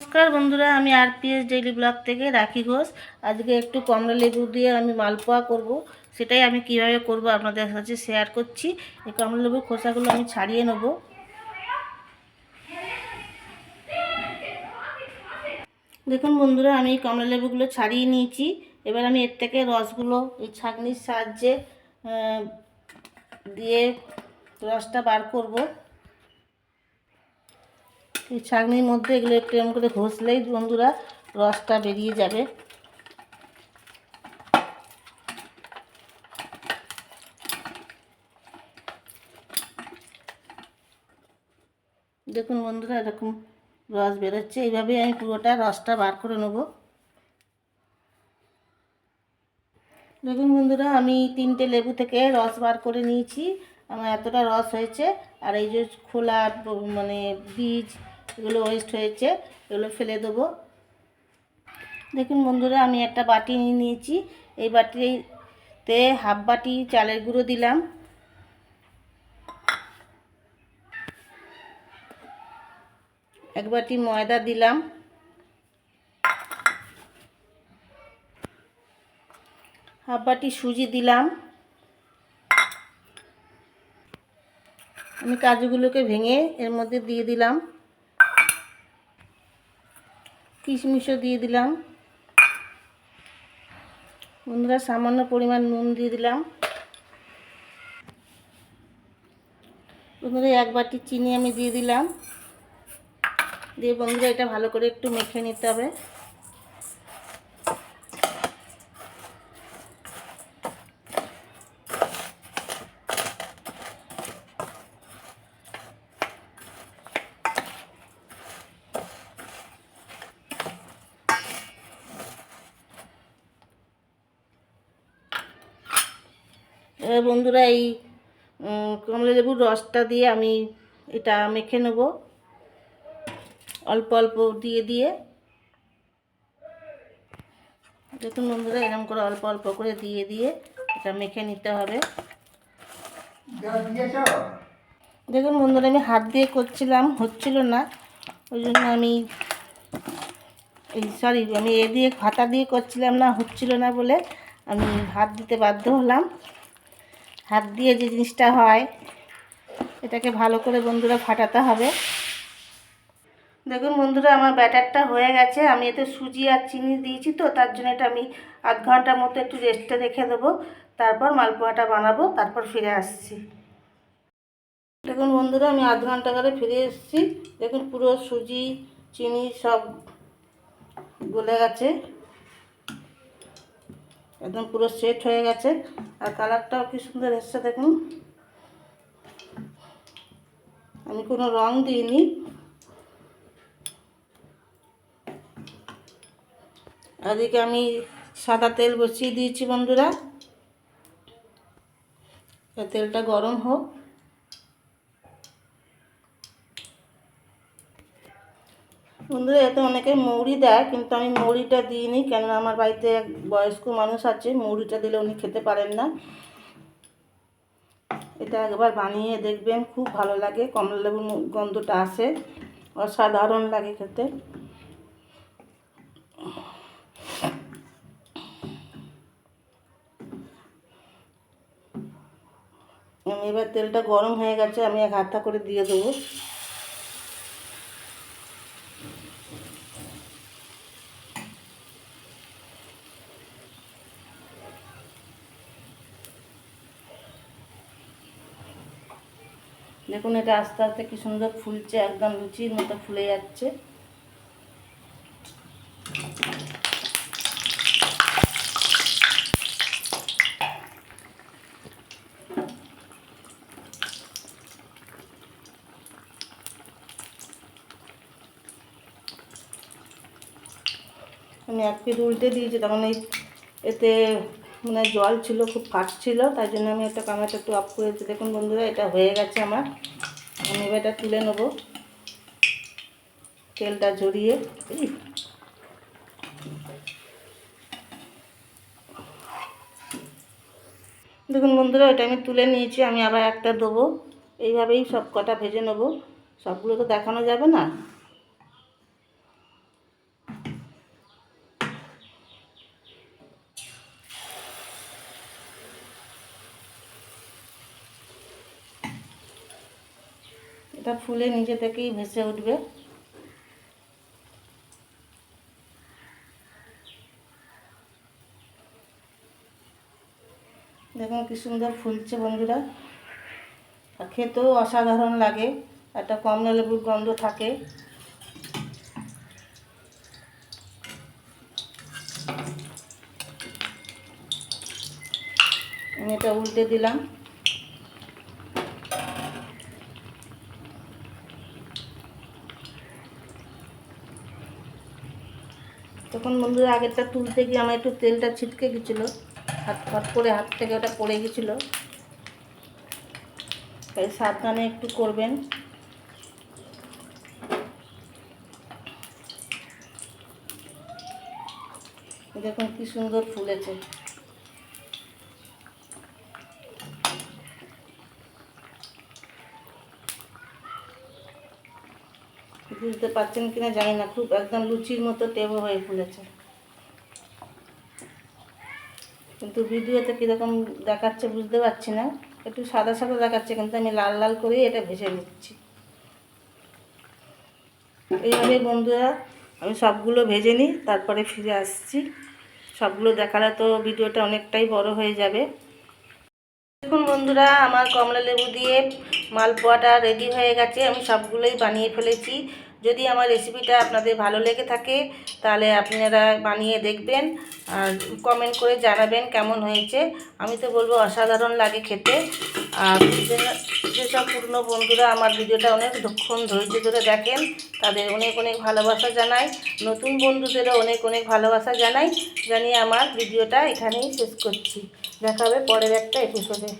নমস্কার বন্ধুরা, আমি আর পিএস ডেইলি ব্লগ থেকে রাখি ঘোষ। আজকে একটু কমলা লেবু দিয়ে আমি মালপোয়া করব। সেটাই আমি কীভাবে করব আপনাদের কাছে শেয়ার করছি। এই কমলা লেবুর খোসাগুলো আমি ছাড়িয়ে নেব। দেখুন বন্ধুরা, আমি এই কমলা লেবুগুলো ছাড়িয়ে নিয়েছি। এবার আমি এর থেকে রসগুলো, এই ছাঁকনির সাহায্যে দিয়ে রসটা বার করব। এই ছাঁকনির মধ্যে এগুলো একটু এরকম করে ঘষলেই বন্ধুরা রসটা বেরিয়ে যাবে। দেখুন বন্ধুরা এরকম রস বেরোচ্ছে। এইভাবেই আমি পুরোটা রসটা বার করে নেব। দেখুন বন্ধুরা আমি তিনটে লেবু থেকে রস বার করে নিয়েছি। আমার এতটা রস হয়েছে। আর এই যে খোলা মানে বীজ এগুলো ওয়েস্ট হয়েছে, এগুলো ফেলে দেবো। দেখুন বন্ধুরা, আমি একটা বাটি নিয়ে নিয়েছি। এই বাটিতে হাফ বাটি চালের গুঁড়ো দিলাম। এক বাটি ময়দা দিলাম। হাফ বাটি সুজি দিলাম। আমি কাজুগুলোকে ভেঙে এর মধ্যে দিয়ে দিলাম। কিশমিশও দিয়ে দিলাম। বন্ধুরা, সামান্য পরিমাণ নুন দিয়ে দিলাম। বন্ধুরা, এক বাটি চিনি আমি দিয়ে দিলাম। দিয়ে বন্ধুরা, এটা ভালো করে একটু মেখে নিতে হবে। বন্ধুরা, এই কমলা লেবুর রসটা দিয়ে আমি এটা মেখে নেব। অল্প অল্প দিয়ে দিয়ে। দেখুন বন্ধুরা, এরকম করে অল্প অল্প করে দিয়ে দিয়ে এটা মেখে নিতে হবে। দেখুন বন্ধুরা, আমি হাত দিয়ে করছিলাম, হচ্ছিল না। ওই জন্য আমি, এই সরি আমি এ দিয়ে, হাতা দিয়ে করছিলাম না, হচ্ছিল না বলে আমি হাত দিতে বাধ্য হলাম। হাত দিয়ে যে জিনিসটা হয়, এটাকে ভালো করে বন্ধুরা ফাটাতে হবে। দেখুন বন্ধুরা, আমার ব্যাটারটা হয়ে গেছে। আমি এতে সুজি আর চিনি দিয়েছি তো, তার জন্য এটা আমি আধ ঘণ্টার মতো একটু রেস্টে রেখে দেবো। তারপর মালপোয়াটা বানাবো, তারপর ফিরে আসছি। দেখুন বন্ধুরা, আমি আধ ঘণ্টা করে ফিরে এসেছি। দেখুন পুরো সুজি, চিনি সব গলে গেছে। একদম পুরো সেট হয়ে গেছে। আর কালারটাও কি সুন্দর এসছে দেখুন। আমি কোনো রং দিইনি। এদিকে আমি সাদা তেল বসিয়ে দিয়েছি বন্ধুরা। তেলটা গরম হোক। বন্ধুরা, এতে অনেকে মৌরি দেয়, কিন্তু আমি মৌরিটা দিইনি কেন আমার বাড়িতে এক বয়স্ক মানুষ আছে মৌরিটা দিলে উনি খেতে পারেন না। এটা একবার বানিয়ে দেখবেন, খুব ভালো লাগে, কমলা লেবুর গন্ধটা আসে, অসাধারণ লাগে খেতে। আমি এবার তেলটা গরম হয়ে গেছে, আমি এক হাতা করে দিয়ে দেবো। দেখুন এটা আস্তে আস্তে কি সুন্দর ফুলছে, একদম লুচির মতো ফুলে যাচ্ছে। আমি এক পিঠ উল্টে দিয়েছি তখন এই এতে মানে জল ছিল, খুব ফাটছিল তাই জন্য আমি একটা কামাটা একটু অফ করেছি। দেখুন বন্ধুরা, এটা হয়ে গেছে আমার। আমি এবার এটা তুলে নেব। তেলটা ঝরিয়ে দেখুন বন্ধুরা ওটা আমি তুলে নিয়েছি, আমি আবার একটা দেবো। এইভাবেই সব কটা ভেজে নেব। সবগুলো তো দেখানো যাবে না। এটা ফুলে নিজে থেকেই ভেসে উঠবে। দেখুন কি সুন্দর ফুলছে বন্ধুরা। আর খেতেও অসাধারণ লাগে, একটা কমলা লেবুর গন্ধ থাকে। আমি এটা উল্টে দিলাম। তখন বন্ধুরা আগেরটা তুলতে গিয়ে আমার একটু তেলটা ছিটকে গেছিল। হাত ফট করে হাত থেকে ওটা পড়ে গেছিল। তাই সাবধানে একটু করবেন। দেখুন কি সুন্দর ফুলেছে। বুঝতে পারছেন কিনা জানি না, খুব একদম লুচির মতো টেবো হয়ে ফুলেছে। কিন্তু ভিডিওতে কীরকম দেখাচ্ছে বুঝতে পারছি না, একটু সাদা সাদা দেখাচ্ছে, কিন্তু আমি লাল লাল করেই এটা ভেজে নিচ্ছি। এইভাবে বন্ধুরা, আমি সবগুলো ভেজে নিই, তারপরে ফিরে আসছি। সবগুলো দেখালে তো ভিডিওটা অনেকটাই বড় হয়ে যাবে। দেখুন বন্ধুরা, আমার কমলা লেবু দিয়ে মালপোয়াটা রেডি হয়ে গেছে, আমি সবগুলোই বানিয়ে ফেলেছি। যদি আমার রেসিপিটা আপনাদের ভালো লেগে থাকে, তাহলে আপনারা বানিয়ে দেখবেন আর কমেন্ট করে জানাবেন কেমন হয়েছে। আমি তো বলব অসাধারণ লাগে খেতে। আর যেসব পুরনো বন্ধুরা আমার ভিডিওটা অনেকক্ষণ ধৈর্য ধরে দেখেন, তাদের অনেক অনেক ভালোবাসা জানাই। নতুন বন্ধুদেরও অনেক অনেক ভালোবাসা জানাই। জানিয়ে আমার ভিডিওটা এখানেই শেষ করছি। দেখা হবে পরের একটা এপিসোডে